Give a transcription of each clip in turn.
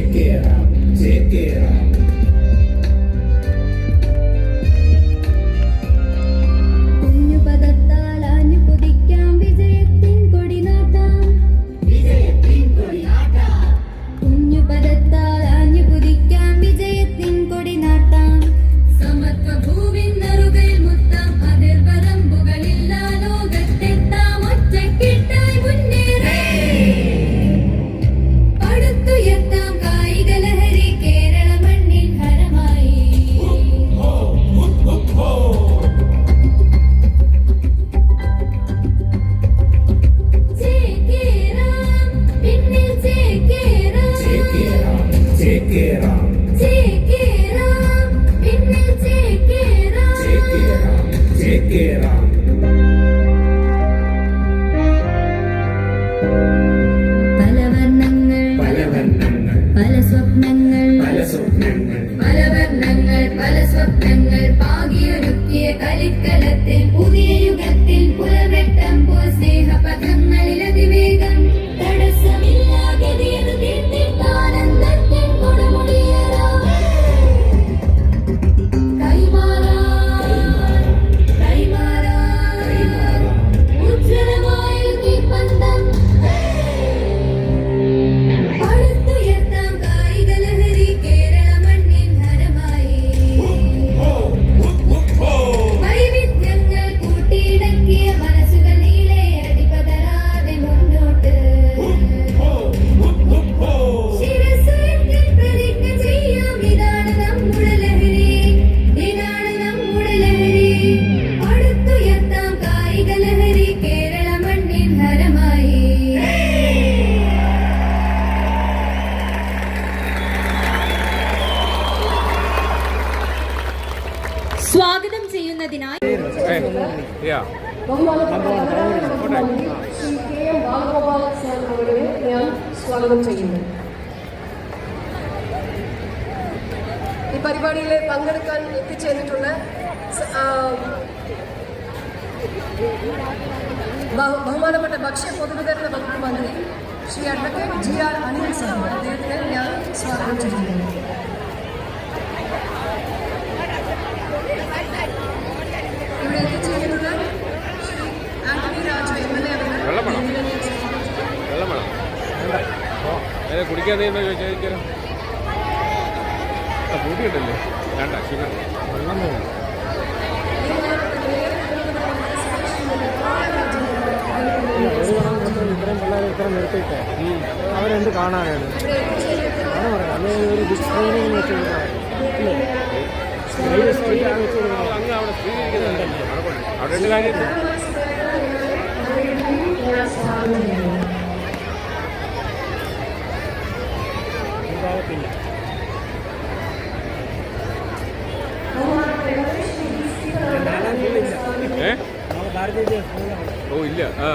Take it out, take it out. ചെയ്യുന്നതിനായി സ്വാഗതം ചെയ്യുന്നു ഈ പരിപാടിയിൽ പങ്കെടുക്കാൻ എത്തിച്ചേർന്നിട്ടുള്ള ബഹുമാനപ്പെട്ട ഭക്ഷ്യ പൊതുവിതരണ വകുപ്പ് മന്ത്രി Shri advocate G R Anil sir അദ്ദേഹത്തിന് ഞാൻ സ്വാഗതം ചെയ്യുന്നു. കഴിക്കാതെ എന്ന് ആ ഒരിക്കലും കൂടി ഉണ്ടല്ലേ വേണ്ട ഷുഗർ. വെള്ളം പോകും ഒരു കണം കൊടുത്തത് ഇത്രയും പിള്ളേരെ ഇത്ര നിർത്തിയിട്ട്? അവരെന്ത് കാണാനാണ്? ആണ് പറയുന്നത് അല്ലെങ്കിൽ ഒരു ഡിസ്ക്രീനിങ് വെച്ച് കൊടുക്കണം അല്ലേ? അവിടെ രണ്ട് കാര്യം ഓ ഇല്ല. ആ.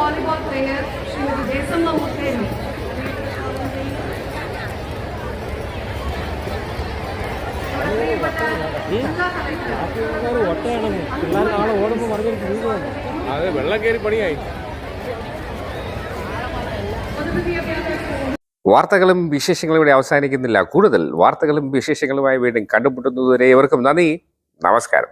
പിള്ളേർ player Shri പറഞ്ഞൊരു രൂപമാണ് അതെ വെള്ളം കയറി പണിയായി. വാർത്തകളും വിശേഷങ്ങളും ഇവിടെ അവസാനിക്കുന്നില്ല. കൂടുതൽ വാർത്തകളും വിശേഷങ്ങളുമായി വീണ്ടും കണ്ടുമുട്ടുന്നതുവരെ ഇവർക്കും നന്ദി. നമസ്കാരം.